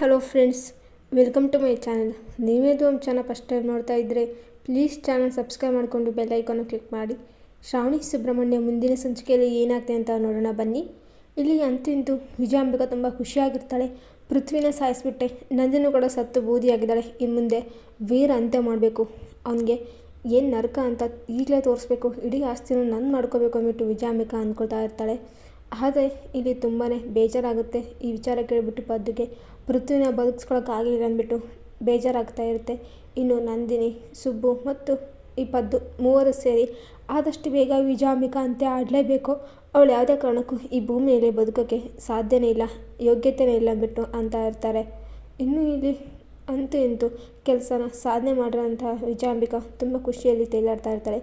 Hello friends, welcome to my channel. ನೀವೇದು ನಮ್ಮ channel first time ನೋಡ್ತಾ ಇದ್ದರೆ ಪ್ಲೀಸ್ ಚಾನಲ್ ಸಬ್ಸ್ಕ್ರೈಬ್ ಮಾಡಿಕೊಂಡು ಬೆಲ್ ಐಕಾನು ಕ್ಲಿಕ್ ಮಾಡಿ. ಶ್ರಾವಣಿ ಸುಬ್ರಹ್ಮಣ್ಯ ಮುಂದಿನ ಸಂಚಿಕೆಯಲ್ಲಿ ಏನಾಗ್ತದೆ ಅಂತ ನೋಡೋಣ, ಬನ್ನಿ. ಇಲ್ಲಿ ಅಂತೂ ಇಂತೂ ತುಂಬ ಖುಷಿಯಾಗಿರ್ತಾಳೆ. ಪೃಥ್ವಿನ ಸಾಯಿಸ್ಬಿಟ್ಟೆ. ನಂದಿನೂ ಕೂಡ ಸತ್ತು ಬೂದಿಯಾಗಿದ್ದಾಳೆ. ಇನ್ನು ಮುಂದೆ ವೀರ ಅಂತ್ಯ ಮಾಡಬೇಕು. ಅವನಿಗೆ ಏನು ನರಕ ಅಂತ ಈಗಲೇ ತೋರಿಸ್ಬೇಕು. ಇಡೀ ಆಸ್ತಿನೂ ನನ್ನ ಮಾಡ್ಕೋಬೇಕು ಅಂದ್ಬಿಟ್ಟು ವಿಜಯಾಂಬಿಕಾ ಅಂದ್ಕೊಳ್ತಾ ಇರ್ತಾಳೆ. ಆದರೆ ಇಲ್ಲಿ ತುಂಬಾ ಬೇಜಾರಾಗುತ್ತೆ. ಈ ವಿಚಾರ ಕೇಳಿಬಿಟ್ಟು ಪದ್ದುಗೆ ಪೃಥ್ವಿನ ಬದುಕಿಸ್ಕೊಳಕ್ಕಾಗಲಿಲ್ಲ ಅಂದ್ಬಿಟ್ಟು ಬೇಜಾರಾಗ್ತಾ ಇರುತ್ತೆ. ಇನ್ನು ನಂದಿನಿ, ಸುಬ್ಬು ಮತ್ತು ಈ ಪದ್ದು ಮೂವರು ಸೇರಿ ಆದಷ್ಟು ಬೇಗ ವಿಜಾಮಿಕ ಅಂತೆ ಆಡಲೇಬೇಕು. ಅವಳು ಯಾವುದೇ ಕಾರಣಕ್ಕೂ ಈ ಭೂಮಿಯಲ್ಲಿ ಬದುಕೋಕ್ಕೆ ಸಾಧ್ಯನೇ ಇಲ್ಲ ಯೋಗ್ಯತೆಯೇ ಇಲ್ಲ ಅಂದ್ಬಿಟ್ಟು ಅಂತ ಇರ್ತಾರೆ. ಇನ್ನು ಇಲ್ಲಿ ಅಂತೂ ಇಂತೂ ಕೆಲಸನ ಸಾಧನೆ ಮಾಡಿರೋಂಥ ವಿಜಾಂಬಿಕ ತುಂಬ ಖುಷಿಯಲ್ಲಿ ತೇಲಾಡ್ತಾ ಇರ್ತಾರೆ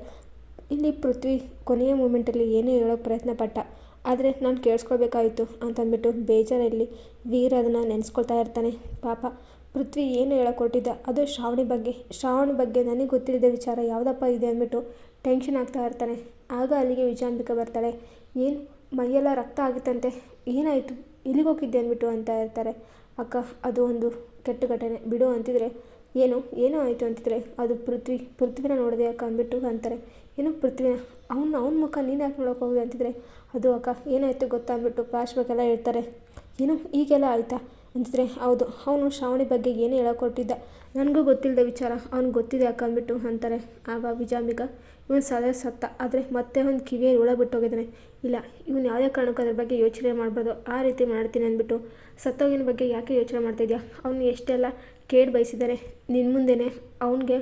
ಇಲ್ಲಿ ಪೃಥ್ವಿ ಕೊನೆಯ ಮೂಮೆಂಟಲ್ಲಿ ಏನೇ ಹೇಳೋಕ್ಕೆ ಪ್ರಯತ್ನ ಪಟ್ಟ ಆದರೆ ನಾನು ಕೇಳಿಸ್ಕೊಳ್ಬೇಕಾಯಿತು ಅಂತಂದ್ಬಿಟ್ಟು ಬೇಜಾರಲ್ಲಿ ವೀರ ಅದನ್ನು ನೆನೆಸ್ಕೊಳ್ತಾ ಇರ್ತಾನೆ. ಪಾಪ, ಪೃಥ್ವಿ ಏನು ಹೇಳೋಕೊಟ್ಟಿದ್ದ? ಅದು ಶ್ರಾವಣಿ ಬಗ್ಗೆ. ಶ್ರಾವಣಿ ಬಗ್ಗೆ ನನಗೆ ಗೊತ್ತಿಲ್ಲದ ವಿಚಾರ ಯಾವುದಪ್ಪ ಇದೆ ಅಂದ್ಬಿಟ್ಟು ಟೆನ್ಷನ್ ಆಗ್ತಾ ಇರ್ತಾನೆ. ಆಗ ಅಲ್ಲಿಗೆ ವಿಜಯಾಂಬಿಕ ಬರ್ತಾಳೆ. ಏನು? ಮೈಯೆಲ್ಲ ರಕ್ತ ಆಗಿತ್ತಂತೆ. ಏನಾಯಿತು? ಇಲ್ಲಿಗೆ ಹೋಗಿದ್ದೆ ಅಂದ್ಬಿಟ್ಟು ಅಂತ ಇರ್ತಾರೆ ಅಕ್ಕ, ಅದು ಒಂದು ಕೆಟ್ಟ ಘಟನೆ. ಬಿಡು ಅಂತಿದ್ರೆ ಏನು, ಏನೋ ಆಯಿತು ಅಂತಿದ್ರೆ? ಅದು ಪೃಥ್ವಿ, ಪೃಥ್ವಿನ ನೋಡಿದೆ ಅಕ್ಕ ಅಂದ್ಬಿಟ್ಟು ಅಂತಾರೆ. ಏನು ಪೃಥ್ವಿನ? ಅವ್ನ ಅವ್ನ ಮುಖ ನೀನು ಯಾಕೆ ನೋಡೋಕೆ ಹೋಗಿದೆ ಅಂತಿದ್ರೆ? ಅದು ಅಕ್ಕ, ಏನಾಯಿತು ಗೊತ್ತಾ ಅಂದ್ಬಿಟ್ಟು ಎಲ್ಲ ಹೇಳ್ತಾರೆ. ಏನು, ಈಗೆಲ್ಲ ಆಯಿತಾ? ಅಂತಿದ್ರೆ, ಹೌದು, ಅವನು ಶ್ರಾವಣಿ ಬಗ್ಗೆ ಏನೇ ಹೇಳಕೊಟ್ಟಿದ್ದ, ನನಗೂ ಗೊತ್ತಿಲ್ಲದ ವಿಚಾರ. ಅವ್ನಿಗೆ ಗೊತ್ತಿದೆ ಅಕ್ಕ ಅಂದ್ಬಿಟ್ಟು ಅಂತಾರೆ. ಆಗ ವಿಜಾಂಬಿಕಾ ಇವನು ಸದಾ ಸತ್ತ, ಆದರೆ ಮತ್ತೆ ಒಂದು ಕಿವಿಯಲ್ಲಿ ಹುಳ ಬಿಟ್ಟು ಹೋಗಿದ್ದಾನೆ ಇಲ್ಲ, ಇವನು ಯಾವುದೇ ಕಾರಣಕ್ಕೂ ಅದ್ರ ಬಗ್ಗೆ ಯೋಚನೆ ಮಾಡಬಾರ್ದು. ಆ ರೀತಿ ಮಾಡ್ತೀನಿ ಅಂದ್ಬಿಟ್ಟು, ಸತ್ತೋಗಿನ ಬಗ್ಗೆ ಯಾಕೆ ಯೋಚನೆ ಮಾಡ್ತಿದ್ಯಾ ಅವನು ಎಷ್ಟೆಲ್ಲ ಕೇಳಿ ಬಯಸಿದ್ದಾನೆ ನಿನ್ನ ಮುಂದೆನೇ ಅವನಿಗೆ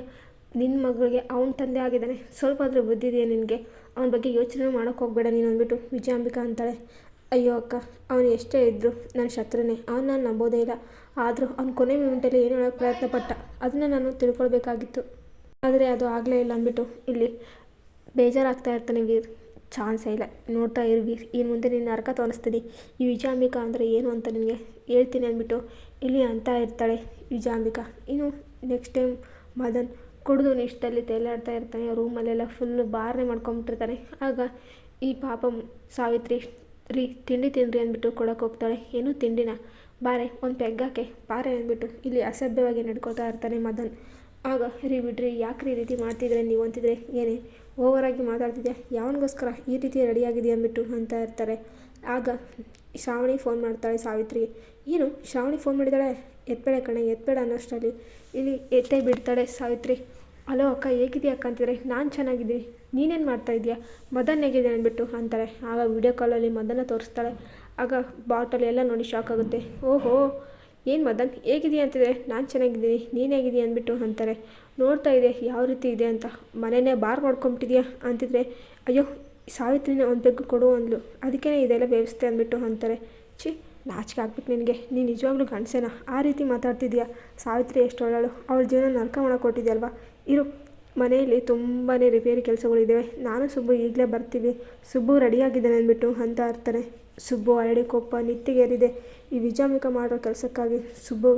ನಿನ್ನ ಮಗಳಿಗೆ ಅವನ ತಂದೆ ಆಗಿದ್ದಾನೆ. ಸ್ವಲ್ಪ ಆದರೂ ಬುದ್ಧಿದೆಯಾ ನಿನಗೆ? ಅವನ ಬಗ್ಗೆ ಯೋಚನೆ ಮಾಡೋಕ್ಕೆ ಹೋಗಬೇಡ ನೀನು ಅಂದ್ಬಿಟ್ಟು ವಿಜಯಾಂಬಿಕಾ ಅಂತಾಳೆ. ಅಯ್ಯೋ ಅಕ್ಕ, ಅವನು ಎಷ್ಟೇ ಇದ್ದರೂ ನನ್ನ ಶತ್ರುನೇ, ಅವನು ನಾನು ನಂಬೋದೇ ಇಲ್ಲ. ಆದರೂ ಅವ್ನ ಕೊನೆ ಮೂಮೆಂಟಲ್ಲಿ ಏನು ಹೇಳೋಕ್ಕೆ ಪ್ರಯತ್ನ ಪಟ್ಟ ಅದನ್ನು ನಾನು ತಿಳ್ಕೊಳ್ಬೇಕಾಗಿತ್ತು. ಆದರೆ ಅದು ಆಗಲೇ ಇಲ್ಲ ಅಂದ್ಬಿಟ್ಟು, ಇಲ್ಲಿ ಬೇಜಾರಾಗ್ತಾ ಇರ್ತಾನೆ ವೀರ್. ಚಾನ್ಸೇ ಇಲ್ಲ. ನೋಡ್ತಾ ಇರು ವೀರ್ ಇನ್ನು ಮುಂದೆ ನಿನ್ನ ಅರ್ಕ ತೋರಿಸ್ತೀನಿ. ಈ ವಿಜಯಾಂಬಿಕಾ ಅಂದರೆ ಏನು ಅಂತ ನಿನಗೆ ಹೇಳ್ತೀನಿ ಅಂದ್ಬಿಟ್ಟು, ಇಲ್ಲಿ ಅಂತ ಇರ್ತಾಳೆ ವಿಜಾಂಬಿಕಾ. ಇನ್ನು ನೆಕ್ಸ್ಟ್ ಟೈಮ್ ಮದನ್ ಕುಡಿದು ಇಷ್ಟಲ್ಲಿ ತೇಲಾಡ್ತಾ ಇರ್ತಾನೆ ರೂಮಲ್ಲೆಲ್ಲ ಫುಲ್ ಬಾರನೆ ಮಾಡ್ಕೊಂಬಿಟ್ಟಿರ್ತಾನೆ. ಆಗ ಈ ಪಾಪ ಸಾವಿತ್ರಿ ರೀ ತಿಂಡಿ ತಿನ್ನಿರಿ ಅಂದ್ಬಿಟ್ಟು ಕೊಡೋಕೆ ಹೋಗ್ತಾಳೆ. ಏನು ತಿಂಡಿನ? ಬಾರೆ, ಒಂದು ಪೆಗ್ಗಾಕೆ. ಬಾರೆ, ಅಂದ್ಬಿಟ್ಟು. ಇಲ್ಲಿ ಅಸಭ್ಯವಾಗಿ ನಡ್ಕೊಳ್ತಾ ಇರ್ತಾನೆ ಮದನ್. ಆಗ ರೀ ಬಿಡ್ರಿ. ಯಾಕ್ರಿ ಈ ರೀತಿ ಮಾಡ್ತಿದ್ರೆ ನೀವು ಅಂತಿದ್ರೆ? ಏನೇ ಓವರಾಗಿ ಮಾತಾಡ್ತಿದ್ಯಾ? ಯಾವನಿಗೋಸ್ಕರ ಈ ರೀತಿ ರೆಡಿಯಾಗಿದೆಯಾ ಅಂದ್ಬಿಟ್ಟು ಅಂತ ಇರ್ತಾರೆ. ಆಗ ಶ್ರಾವಣಿ ಫೋನ್ ಮಾಡ್ತಾಳೆ ಸಾವಿತ್ರಿಗೆ. ಏನು, ಶ್ರಾವಣಿ ಫೋನ್ ಮಾಡಿದಾಳೆ ಎತ್ಬೇಡ ಕಣೆ, ಎತ್ಬೇಡ ಅನ್ನೋಷ್ಟರಲ್ಲಿ. ಇಲ್ಲಿ ಎತ್ತೇ ಬಿಡ್ತಾಳೆ ಸಾವಿತ್ರಿ. ಹಲೋ ಅಕ್ಕ, ಹೇಗಿದ್ದೀಯ ಅಕ್ಕ ಅಂತಿದ್ರೆ, ನಾನು ಚೆನ್ನಾಗಿದ್ದೀನಿ. ನೀನೇನು ಮಾಡ್ತಾ ಇದೀಯಾ ಮದನ್ ಹೇಗಿದೆ ಅಂದ್ಬಿಟ್ಟು ಅಂತಾರೆ. ಆಗ ವಿಡಿಯೋ ಕಾಲಲ್ಲಿ ಮದನ ತೋರಿಸ್ತಾಳೆ. ಆಗ ಬಾಟಲ್ ಎಲ್ಲ ನೋಡಿ ಶಾಕ್ ಆಗುತ್ತೆ. ಓಹೋ, ಏನು ಮದನ್? ಹೇಗಿದೆಯಾ ಅಂತಿದ್ರೆ, ನಾನು ಚೆನ್ನಾಗಿದ್ದೀನಿ, ನೀನು ಹೇಗಿದೆಯಾ ಅಂದ್ಬಿಟ್ಟು ಅಂತಾರೆ. ನೋಡ್ತಾ ಇದೆ ಯಾವ ರೀತಿ ಇದೆ ಅಂತ. ಮನೆಯೇ ಬಾರ್ ಮಾಡ್ಕೊಂಬಿಟ್ಟಿದ್ಯಾ ಅಂತಿದ್ರೆ, ಅಯ್ಯೋ ಸಾವಿತ್ರಿನ ಒಂದು ಬೆಕ್ಕು ಕೊಡು ಅಂದ್ಲು. ಅದಕ್ಕೇ ಇದೆಲ್ಲ ವ್ಯವಸ್ಥೆ ಅಂದ್ಬಿಟ್ಟು ಅಂತಾರೆ. ಛೀ ನಾಚಿಕೆ ಆಗ್ಬಿಟ್ಟು ನಿನಗೆ ನೀನು ನಿಜವಾಗ್ಲೂ ಗಂಡಸೇನ? ಆ ರೀತಿ ಮಾತಾಡ್ತಿದ್ಯಾ? ಸಾವಿತ್ರಿ ಎಷ್ಟು ಒಳ್ಳಳು ಅವಳ ಜೀವನ ನರ್ಕ ಕೊಟ್ಟಿದ್ಯಲ್ವಾ? ಇರು, ಮನೆಯಲ್ಲಿ ತುಂಬಾ ರಿಪೇರಿ ಕೆಲಸಗಳಿದ್ದಾವೆ ನಾನು ಸುಬ್ಬು ಈಗಲೇ ಬರ್ತೀವಿ. ಸುಬ್ಬು ರೆಡಿಯಾಗಿದ್ದಾನೆ ಅಂದ್ಬಿಟ್ಟು ಅಂತ ಇರ್ತಾನೆ ಸುಬ್ಬು ಹರಡಿ ಕೊಪ್ಪ ನಿತ್ತಿಗೇರಿದೆ. ಈ ವಿಜಾಮಿಕ ಮಾಡೋ ಕೆಲಸಕ್ಕಾಗಿ ಸುಬ್ಬು,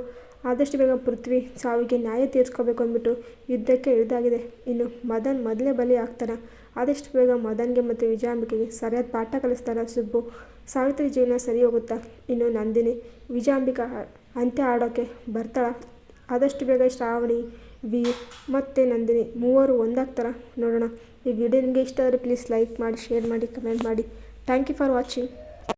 ಆದಷ್ಟು ಬೇಗ ಪೃಥ್ವಿ ಸಾವಿಗೆ ನ್ಯಾಯ ತೀರಿಸ್ಕೋಬೇಕು ಅಂದ್ಬಿಟ್ಟು ಯುದ್ಧಕ್ಕೆ ಇಳಿದಾಗಿದೆ. ಇನ್ನು ಮದನ್ ಮೊದಲೇ ಬಲಿ ಆಗ್ತಾನೆ ಆದಷ್ಟು ಬೇಗ ಮದನ್ಗೆ ಮತ್ತು ವಿಜಯಾಂಬಿಕೆಗೆ ಸರಿಯಾದ ಪಾಠ ಕಲಿಸ್ತಾನೆ ಸುಬ್ಬು. ಸಾವಿತ್ರಿ ಜೀವನ ಸರಿ ಹೋಗುತ್ತಾ? ಇನ್ನು ನಂದಿನಿ ವಿಜಯಾಂಬಿಕಾ ಅಂತ್ಯ ಆಡೋಕೆ ಬರ್ತಾಳ? ಆದಷ್ಟು ಬೇಗ ಶ್ರಾವಣಿ ವಿ ಮತ್ತು ನಂದಿನಿ ಮೂವರು ಒಂದಾಗ್ತಾರ ನೋಡೋಣ. ಈ ವಿಡಿಯೋ ನಿಮಗೆ ಇಷ್ಟ ಆದರೆ ಪ್ಲೀಸ್ ಲೈಕ್ ಮಾಡಿ ಶೇರ್ ಮಾಡಿ ಕಮೆಂಟ್ ಮಾಡಿ. Thank you for watching